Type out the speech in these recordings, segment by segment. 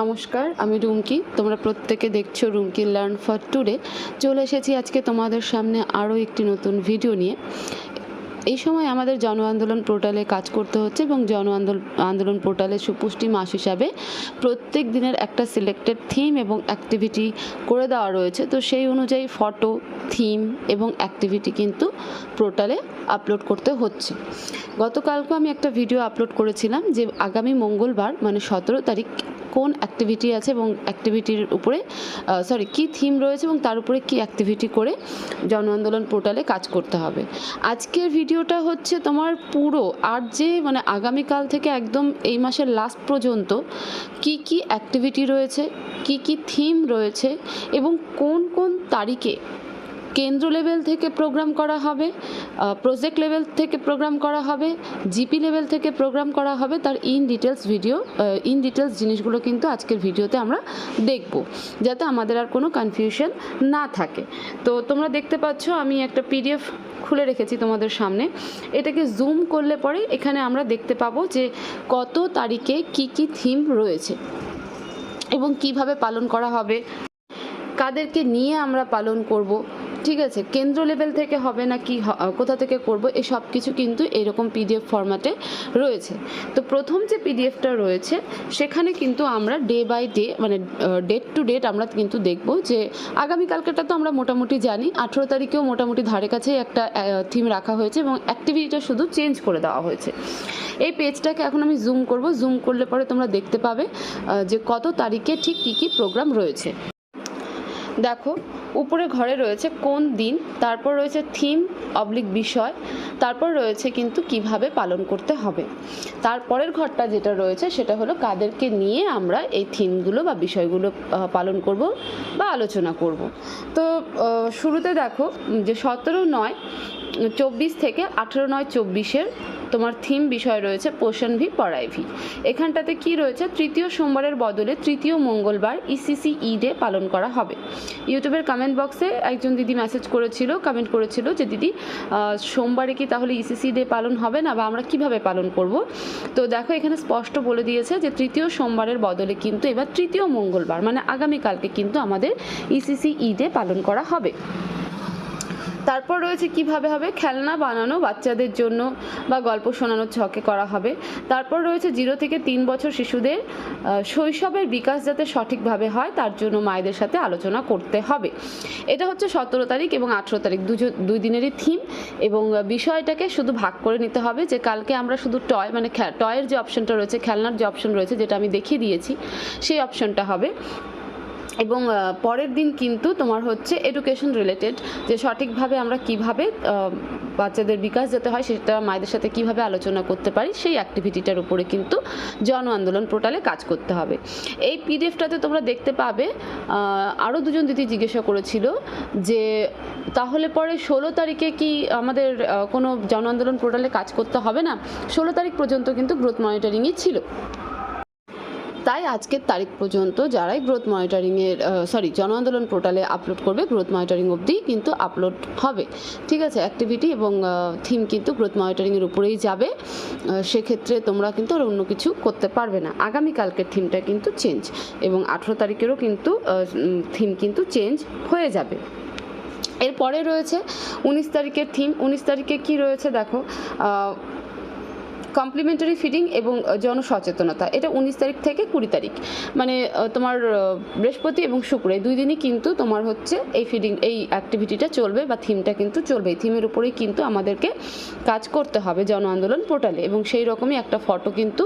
নমস্কার, আমি রুমকি। তোমরা প্রত্যেকে দেখছ রুমকি লার্ন ফর টুডে। চলে এসেছি আজকে তোমাদের সামনে আরও একটি নতুন ভিডিও নিয়ে। এই সময় আমাদের জন আন্দোলন পোর্টালে কাজ করতে হচ্ছে এবং জন আন্দোলন পোর্টালের সুপুষ্টি মাস হিসাবে প্রত্যেক দিনের একটা সিলেক্টেড থিম এবং অ্যাক্টিভিটি করে দেওয়া রয়েছে। তো সেই অনুযায়ী ফটো থিম এবং অ্যাক্টিভিটি কিন্তু পোর্টালে আপলোড করতে হচ্ছে। গতকালকে আমি একটা ভিডিও আপলোড করেছিলাম যে আগামী মঙ্গলবার মানে সতেরো তারিখ কোন অ্যাক্টিভিটি আছে এবং অ্যাক্টিভিটির উপরে সরি কী থিম রয়েছে এবং তার উপরে কী অ্যাক্টিভিটি করে জন আন্দোলন পোর্টালে কাজ করতে হবে। আজকের ভিডিওটা হচ্ছে তোমার পুরো আর যে মানে আগামীকাল থেকে একদম এই মাসের লাস্ট পর্যন্ত কি কি অ্যাক্টিভিটি রয়েছে, কি কি থিম রয়েছে এবং কোন কোন তারিখে কেন্দ্র লেভেল থেকে প্রোগ্রাম করা হবে প্রজেক্ট লেভেল থেকে প্রোগ্রাম করা হবে, জিপি লেভেল থেকে প্রোগ্রাম করা হবে, তার in details video in details জিনিসগুলো কিন্তু আজকের ভিডিওতে আমরা দেখব, যাতে আমাদের আর কোনো কনফিউশন না থাকে। তো তোমরা দেখতে পাচ্ছ, আমি একটা পিডিএফ খুলে রেখেছি তোমাদের সামনে। এটাকে জুম করলে পরে এখানে আমরা দেখতে পাবো যে কত তারিখে কি কি থিম রয়েছে এবং কীভাবে পালন করা হবে, কাদেরকে নিয়ে আমরা পালন করব ঠিক আছে, কেন্দ্র লেভেল থেকে হবে না কি কোথা থেকে করব এই সব কিছু কিন্তু এরকম পিডিএফ ফরম্যাটে রয়েছে। তো প্রথম যে পিডিএফটা রয়েছে, সেখানে কিন্তু আমরা ডে বাই ডে মানে ডেট টু ডেট আমরা কিন্তু দেখব যে আগামীকালকেটা তো আমরা মোটামুটি জানি, আঠেরো তারিখেও মোটামুটি ধারে কাছেই একটা থিম রাখা হয়েছে এবং অ্যাক্টিভিটিটা শুধু চেঞ্জ করে দেওয়া হয়েছে। এই পেজটাকে এখন আমি জুম করব জুম করলে পরে তোমরা দেখতে পাবে যে কত তারিখে ঠিক কী কী প্রোগ্রাম রয়েছে। দেখো উপরে ঘরে রয়েছে কোন দিন, তারপর রয়েছে থিম, অবলিক বিষয়, তারপর রয়েছে কিন্তু কীভাবে পালন করতে হবে। তারপরের ঘরটা যেটা রয়েছে সেটা হলো কাদেরকে নিয়ে আমরা এই থিমগুলো বা বিষয়গুলো পালন করব বা আলোচনা করব। তো শুরুতে দেখো যে সতেরো নয় চব্বিশ থেকে আঠেরো নয় চব্বিশের তোমার থিম বিষয় রয়েছে পোষণ ভি পড়াই ভি এখানটাতে কি রয়েছে? তৃতীয় সোমবারের বদলে তৃতীয় মঙ্গলবার ইসিসি ই ডে পালন করা হবে। ইউটিউবের কমেন্ট বক্সে একজন দিদি মেসেজ করেছিল কমেন্ট করেছিল যে, দিদি সোমবারে কি তাহলে ইসিসি ডে পালন হবে না বা আমরা কীভাবে পালন করব? তো দেখো, এখানে স্পষ্ট বলে দিয়েছে যে, তৃতীয় সোমবারের বদলে কিন্তু এবার তৃতীয় মঙ্গলবার মানে আগামীকালকে কিন্তু আমাদের ইসিসি ই ডে পালন করা হবে। তারপর রয়েছে কীভাবে হবে? খেলনা বানানো বাচ্চাদের জন্য বা গল্প শোনানোর ছকে করা হবে। তারপর রয়েছে জিরো থেকে তিন বছর শিশুদের শৈশবের বিকাশ যাতে সঠিকভাবে হয়, তার জন্য মায়েদের সাথে আলোচনা করতে হবে। এটা হচ্ছে সতেরো তারিখ এবং আঠেরো তারিখ দুই দিনেরই থিম এবং বিষয়টাকে শুধু ভাগ করে নিতে হবে যে কালকে আমরা শুধু টয় মানে টয়ের যে অপশনটা রয়েছে, খেলনার যে অপশন রয়েছে যেটা আমি দেখিয়ে দিয়েছি, সেই অপশনটা হবে। এবং পরের দিন কিন্তু তোমার হচ্ছে এডুকেশন রিলেটেড যে সঠিকভাবে আমরা কীভাবে বাচ্চাদের বিকাশ যাতে হয় সেটা মায়েদের সাথে কীভাবে আলোচনা করতে পারি সেই অ্যাক্টিভিটিটার উপরে কিন্তু জন আন্দোলন পোর্টালে কাজ করতে হবে। এই পিডিএফটাতে তোমরা দেখতে পাবে আরও দুজন দিদি জিজ্ঞাসা করেছিল যে তাহলে পরে ষোলো তারিখে কি আমাদের কোনো জন আন্দোলন পোর্টালে কাজ করতে হবে না? ষোলো তারিখ পর্যন্ত কিন্তু গ্রোথ মনিটরিংই ছিল। তাই আজকের তারিখ পর্যন্ত যারাই গ্রোথ মনিটরিংয়ের সরি জন আন্দোলন পোর্টালে আপলোড করবে গ্রোথ মনিটরিং অবধি কিন্তু আপলোড হবে। ঠিক আছে অ্যাক্টিভিটি এবং থিম কিন্তু গ্রোথ মনিটরিংয়ের উপরেই যাবে। সেক্ষেত্রে তোমরা কিন্তু আর অন্য কিছু করতে পারবে না। আগামীকালকের থিমটা কিন্তু চেঞ্জ এবং আঠেরো তারিখেরও কিন্তু থিম কিন্তু চেঞ্জ হয়ে যাবে। এরপরে রয়েছে উনিশ তারিখের থিম উনিশ তারিখে কি রয়েছে দেখো? কমপ্লিমেন্টারি ফিডিং এবং জনসচেতনতা। এটা উনিশ তারিখ থেকে কুড়ি তারিখ। মানে তোমার বৃহস্পতি এবং শুক্র, এই দুই দিনই কিন্তু তোমার হচ্ছে এই ফিডিং, এই অ্যাক্টিভিটিটা চলবে বা থিমটা কিন্তু চলবে। থিমের উপরেই কিন্তু আমাদেরকে কাজ করতে হবে জন আন্দোলন পোর্টালে এবং সেই রকমই একটা ফটো কিন্তু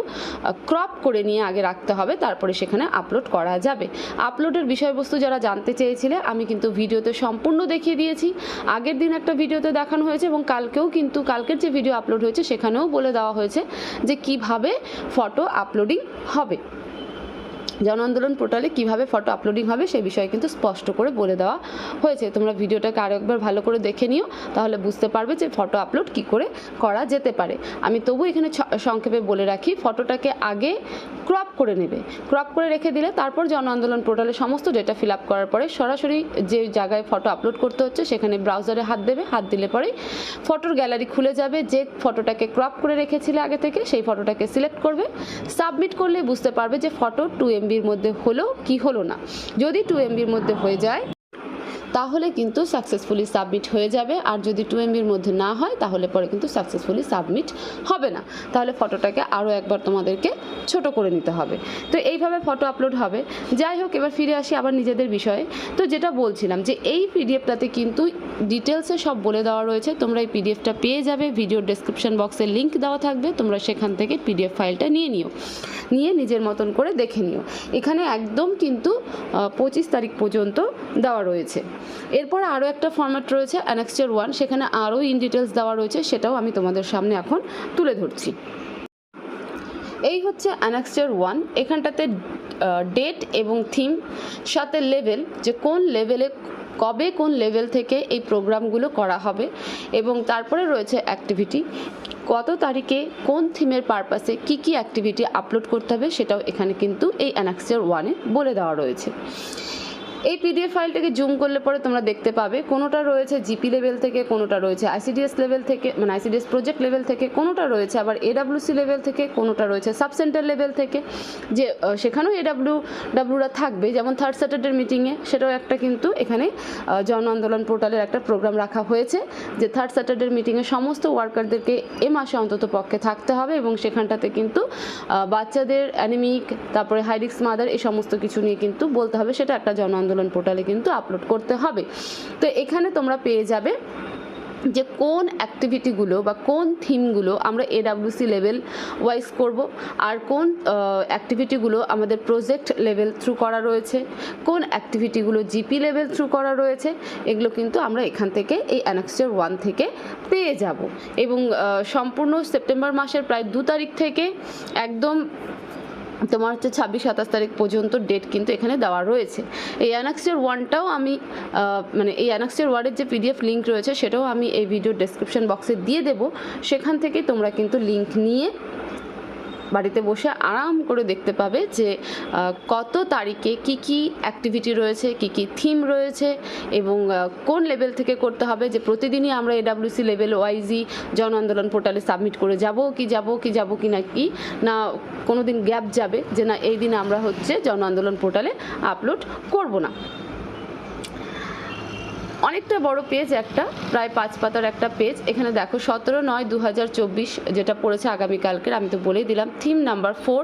ক্রপ করে নিয়ে আগে রাখতে হবে, তারপরে সেখানে আপলোড করা যাবে। আপলোডের বিষয়বস্তু যারা জানতে চেয়েছিলে, আমি কিন্তু ভিডিওতে সম্পূর্ণ দেখিয়ে দিয়েছি। আগের দিন একটা ভিডিওতে দেখানো হয়েছে এবং কালকেও কিন্তু, কালকের যে ভিডিও আপলোড হয়েছে সেখানেও বলে দেওয়া হয়েছে যে কীভাবে ফটো আপলোডিং হবে। জন আন্দোলন পোর্টালে কীভাবে ফটো আপলোডিং হবে সেই বিষয়ে কিন্তু স্পষ্ট করে বলে দেওয়া হয়েছে। তোমরা ভিডিওটাকে আরও একবার ভালো করে দেখে নিও, তাহলে বুঝতে পারবে যে ফটো আপলোড কি করে করা যেতে পারে। আমি তবু এখানে সংক্ষেপে বলে রাখি ফটোটাকে আগে ক্রপ করে নেবে। ক্রপ করে রেখে দিলে তারপর জন আন্দোলন পোর্টালে সমস্ত ডেটা ফিল আপ করার পরে সরাসরি যে জায়গায় ফটো আপলোড করতে হচ্ছে সেখানে ব্রাউজারে হাত দেবে। হাত দিলে পরেই ফটোর গ্যালারি খুলে যাবে, যে ফটোটাকে ক্রপ করে রেখেছিলে আগে থেকে, সেই ফটোটাকে সিলেক্ট করবে। সাবমিট করলে বুঝতে পারবে যে ফটো টু এমবির মধ্যে হলো কি হলো না? যদি টু এমবির মধ্যে হয়ে যায় তাহলে কিন্তু সাকসেসফুলি সাবমিট হয়ে যাবে। আর যদি টু এমবির মধ্যে না হয়, তাহলে পরে কিন্তু সাকসেসফুলি সাবমিট হবে না। তাহলে ফটোটাকে আরও একবার তোমাদেরকে ছোট করে নিতে হবে। তো এইভাবে ফটো আপলোড হবে। যাই হোক, এবার ফিরে আসি আবার নিজেদের বিষয়ে। তো যেটা বলছিলাম যে এই পিডিএফটাতে কিন্তু ডিটেলসে সব বলে দেওয়া রয়েছে। তোমরা এই পিডিএফটা পেয়ে যাবে। ভিডিও ডেসক্রিপশন বক্সে লিঙ্ক দেওয়া থাকবে। তোমরা সেখান থেকে পিডিএফ ফাইলটা নিয়ে নিও। নিয়ে নিজের মতন করে দেখে নিও। এখানে একদম কিন্তু পঁচিশ তারিখ পর্যন্ত দেওয়া রয়েছে। এরপর আরও একটা ফর্ম্যাট রয়েছে অ্যানেক্সচার ওয়ান সেখানে আরও ইন ডিটেলস দেওয়া রয়েছে, সেটাও আমি তোমাদের সামনে এখন তুলে ধরছি। এই হচ্ছে অ্যানেক্সচার ওয়ান এখানটাতে ডেট এবং থিম সাথে লেভেল যে কোন লেভেলে কবে কোন লেভেল থেকে এই প্রোগ্রামগুলো করা হবে, এবং তারপরে রয়েছে অ্যাক্টিভিটি কত তারিখে কোন থিমের পারপাসে কি কি অ্যাক্টিভিটি আপলোড করতে হবে, সেটাও এখানে কিন্তু এই অ্যানাক্সচার ওয়ানে বলে দেওয়া রয়েছে। এই পিডিএফ ফাইলটাকে জুম করলে পরে তোমরা দেখতে পাবে কোনোটা রয়েছে জিপি লেভেল থেকে, কোনোটা রয়েছে আইসিডিএস লেভেল থেকে মানে আইসিডিএস প্রজেক্ট লেভেল থেকে, কোনোটা রয়েছে আবার এডাব্লিউসি লেভেল থেকে, কোনোটা রয়েছে সাব সেন্টার লেভেল থেকে। যে সেখানেও এডাব্লিউ ডাব্লিউরা থাকবে, যেমন থার্ড স্যাটারডের মিটিংয়ে সেটাও একটা কিন্তু এখানে জন আন্দোলন পোর্টালের একটা প্রোগ্রাম রাখা হয়েছে, যে থার্ড স্যাটারডের মিটিংয়ে সমস্ত ওয়ার্কারদেরকে এ মাসে অন্তত পক্ষে থাকতে হবে এবং সেখানটাতে কিন্তু বাচ্চাদের অ্যানিমিক তারপরে হাইডিক্স মাদার এই সমস্ত কিছু নিয়ে কিন্তু বলতে হবে, সেটা একটা জন আন্দোলন পোর্টালে কিন্তু আপলোড করতে হবে। তো এখানে তোমরা পেয়ে যাবে যে কোন অ্যাক্টিভিটিগুলো বা কোন থিমগুলো আমরা এডাব্লিউসি লেভেল ওয়াইজ করব আর কোন অ্যাক্টিভিটিগুলো আমাদের প্রজেক্ট লেভেল থ্রু করা রয়েছে, কোন অ্যাক্টিভিটিগুলো জিপি লেভেল থ্রু করা রয়েছে, এগুলো কিন্তু আমরা এখান থেকে এই অ্যানেক্সচার ওয়ান থেকে পেয়ে যাব। এবং সম্পূর্ণ সেপ্টেম্বর মাসের প্রায় দু তারিখ থেকে একদম তোমার হচ্ছে ছাব্বিশ, সাতাশ তারিখ পর্যন্ত ডেট কিন্তু এখানে দেওয়া রয়েছে। এই অ্যানাক্সের ওয়ানটাও আমি মানে এই অ্যানাক্সের ওয়ার্ডের যে পিডিএফ লিঙ্ক রয়েছে, সেটাও আমি এই ভিডিও ডেসক্রিপশন বক্সে দিয়ে দেবো। সেখান থেকে তোমরা কিন্তু লিঙ্ক নিয়ে বাড়িতে বসে আরাম করে দেখতে পাবে যে কত তারিখে কি কি অ্যাক্টিভিটি রয়েছে, কি কি থিম রয়েছে এবং কোন লেভেল থেকে করতে হবে যে, প্রতিদিনই আমরা এডাব্লিউসি লেভেল ওয়াইজি জন আন্দোলন পোর্টালে সাবমিট করে যাব কি যাব কি যাব কি না কি, না কোনো দিন গ্যাপ যাবে যে, না, এই দিন আমরা হচ্ছে জন আন্দোলন পোর্টালে আপলোড করব না। অনেকটা বড় পেজ একটা, প্রায় পাঁচ পাতার একটা পেজ এখানে দেখো সতেরো নয় দু যেটা পড়েছে আগামীকালকের, আমি তো বলেই দিলাম থিম নাম্বার ফোর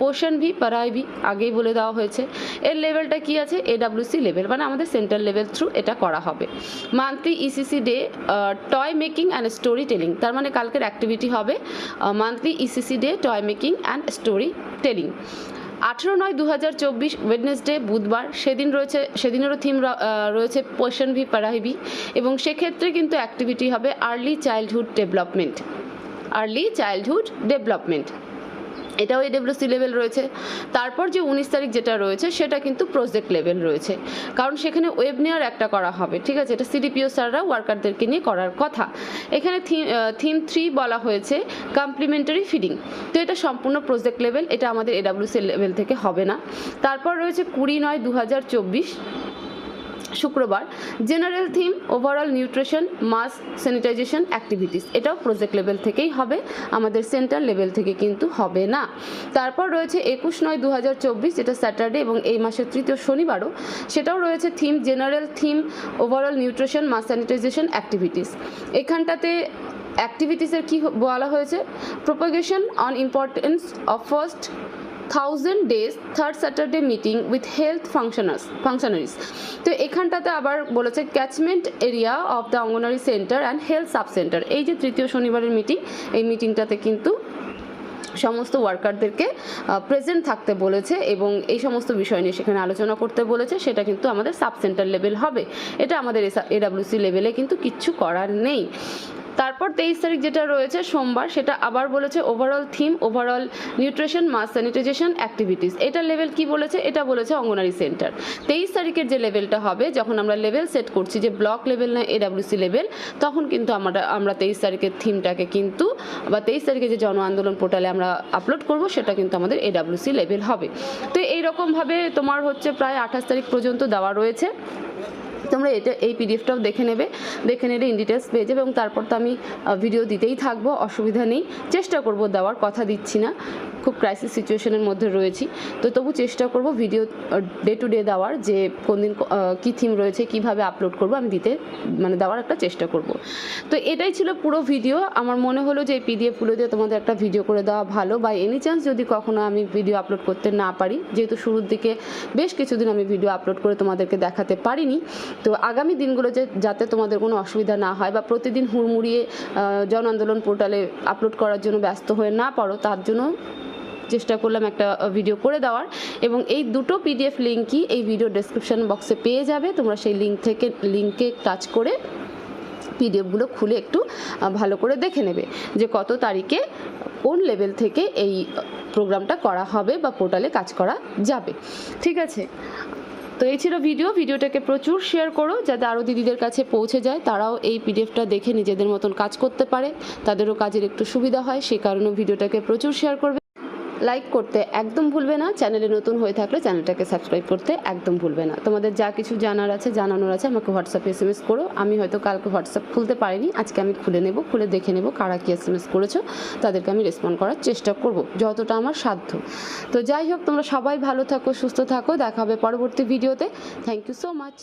পোর্শন ভি পারাই ভি আগেই বলে দেওয়া হয়েছে। এর লেভেলটা কি আছে? এডাব্লিউসি লেভেল মানে আমাদের সেন্ট্রাল লেভেল থ্রু এটা করা হবে। Monthly ECC day toy making and story telling তার মানে কালকের অ্যাক্টিভিটি হবে monthly ECC day toy making and story telling আঠেরো নয় দু হাজার চব্বিশ ওয়েডনেসডে বুধবার, সেদিন রয়েছে, সেদিনেরও থিম রয়েছে পোষণ ভি পারাহিবি এবং সেক্ষেত্রে কিন্তু অ্যাক্টিভিটি হবে early childhood development early childhood development এটাও এডব্লিউসি লেভেল রয়েছে। তারপর যে উনিশ তারিখ যেটা রয়েছে, সেটা কিন্তু প্রজেক্ট লেভেল রয়েছে। কারণ সেখানে ওয়েব ওয়েবনেয়ার একটা করা হবে, ঠিক আছে? এটা সিডিপিও স্যাররা ওয়ার্কারদেরকে নিয়ে করার কথা। এখানে থিম থ্রি বলা হয়েছে কমপ্লিমেন্টারি ফিডিং তো এটা সম্পূর্ণ প্রজেক্ট লেভেল এটা আমাদের এডাব্লিউসি লেভেল থেকে হবে না। তারপর রয়েছে কুড়ি নয় দু হাজার চব্বিশ। শুক্রবার জেনারেল থিম ওভারঅল নিউট্রিশন মাস স্যানিটাইজেশন অ্যাক্টিভিটিস এটাও প্রজেক্ট লেভেল থেকেই হবে, আমাদের সেন্টার লেভেল থেকে কিন্তু হবে না। তারপর রয়েছে একুশ নয় দু যেটা স্যাটারডে এবং এই মাসের তৃতীয় শনিবারও, সেটাও রয়েছে theme general theme overall nutrition মাস স্যানিটাইজেশন অ্যাক্টিভিটিস এখানটাতে অ্যাক্টিভিটিসের কী বলা হয়েছে? Propagation on importance of first thousand days third Saturday meeting with health functioners functionaries তো এখানটাতে আবার বলেছে catchment area of the Anganwadi centre and health sub centre এই যে তৃতীয় শনিবারের মিটিং এই মিটিংটাতে কিন্তু সমস্ত ওয়ার্কারদেরকে প্রেজেন্ট থাকতে বলেছে এবং এই সমস্ত বিষয় নিয়ে সেখানে আলোচনা করতে বলেছে। সেটা কিন্তু আমাদের সাব সেন্টার লেভেল হবে। এটা আমাদের এডাব্লিউসি লেভেলে কিন্তু কিচ্ছু করার নেই। তারপর তেইশ তারিখ যেটা রয়েছে সোমবার, সেটা আবার বলেছে ওভারঅল থিম ওভারঅল নিউট্রিশন মাস স্যানিটাইজেশন অ্যাক্টিভিটিস এটা লেভেল কি বলেছে? এটা বলেছে অঙ্গনারী সেন্টার। তেইশ তারিখের যে লেভেলটা হবে, যখন আমরা লেভেল সেট করছি, যে ব্লক লেভেল না এডাব্লিউসি লেভেল তখন কিন্তু আমরা আমরা তেইশ তারিখের থিমটাকে কিন্তু, বা তেইশ তারিখে যে জন আন্দোলন পোর্টালে আমরা আপলোড করব, সেটা কিন্তু আমাদের এডাব্লিউসি লেভেল হবে। তো এইরকমভাবে তোমার হচ্ছে প্রায় আঠাশ তারিখ পর্যন্ত দেওয়া রয়েছে। তোমরা এটা, এই পিডিএফটাও দেখে নেবে। দেখে নিলে ইন ডিটেলস পেয়ে যাবে এবং তারপর তো আমি ভিডিও দিতেই থাকব। অসুবিধা নেই। চেষ্টা করব দেওয়ার, কথা দিচ্ছি না। খুব ক্রাইসিস সিচুয়েশনের মধ্যে রয়েছি। তো তবু চেষ্টা করব ভিডিও ডে টু ডে দেওয়ার যে কোন দিন কী থিম রয়েছে, কীভাবে আপলোড করব, আমি দিতে মানে দেওয়ার একটা চেষ্টা করব। তো এটাই ছিল পুরো ভিডিও আমার মনে হলো যে এই পিডিএফগুলো দিয়ে তোমাদের একটা ভিডিও করে দেওয়া ভালো। বা এনি চান্স যদি কখনো আমি ভিডিও আপলোড করতে না পারি, যেহেতু শুরুর দিকে বেশ কিছুদিন আমি ভিডিও আপলোড করে তোমাদেরকে দেখাতে পারিনি তো আগামী দিনগুলো যে যাতে তোমাদের কোনো অসুবিধা না হয় বা প্রতিদিন হুড়মুড়িয়ে জন আন্দোলন পোর্টালে আপলোড করার জন্য ব্যস্ত হয়ে না পারো, তার জন্য চেষ্টা করলাম একটা ভিডিও করে দেওয়ার। এবং এই দুটো পিডিএফ লিঙ্কই এই ভিডিও ডেসক্রিপশন বক্সে পেয়ে যাবে। তোমরা সেই লিঙ্ক থেকে লিঙ্কে টাচ করে পিডিএফগুলো খুলে একটু ভালো করে দেখে নেবে যে কত তারিখে কোন লেভেল থেকে এই প্রোগ্রামটা করা হবে বা পোর্টালে কাজ করা যাবে। ঠিক আছে? তো এই ছিল ভিডিও। ভিডিওটাকে প্রচুর শেয়ার করো যাতে আরও দিদিদের কাছে পৌঁছে যায়। তারাও এই পিডিএফটা দেখে নিজেদের মতন কাজ করতে পারে। তাদেরও কাজের একটু সুবিধা হয়, সে কারণেও ভিডিওটাকে প্রচুর শেয়ার করবে। লাইক করতে একদম ভুলবে না। চ্যানেলে নতুন হয়ে থাকলে চ্যানেলটাকে সাবস্ক্রাইব করতে একদম ভুলবে না। তোমাদের যা কিছু জানার আছে, জানানোর আছে, আমাকে হোয়াটসঅ্যাপে এস এম এস করো। আমি হয়তো কালকে হোয়াটসঅ্যাপ খুলতে পারিনি, আজকে আমি খুলে নেব, খুলে দেখে নেব কারা কি এস এম এস করেছ, তাদেরকে আমি রেসপন্ড করার চেষ্টা করব, যতটা আমার সাধ্য। তো যাই হোক, তোমরা সবাই ভালো থাকো, সুস্থ থাকো, দেখা হবে পরবর্তী ভিডিওতে থ্যাংক ইউ সো মাচ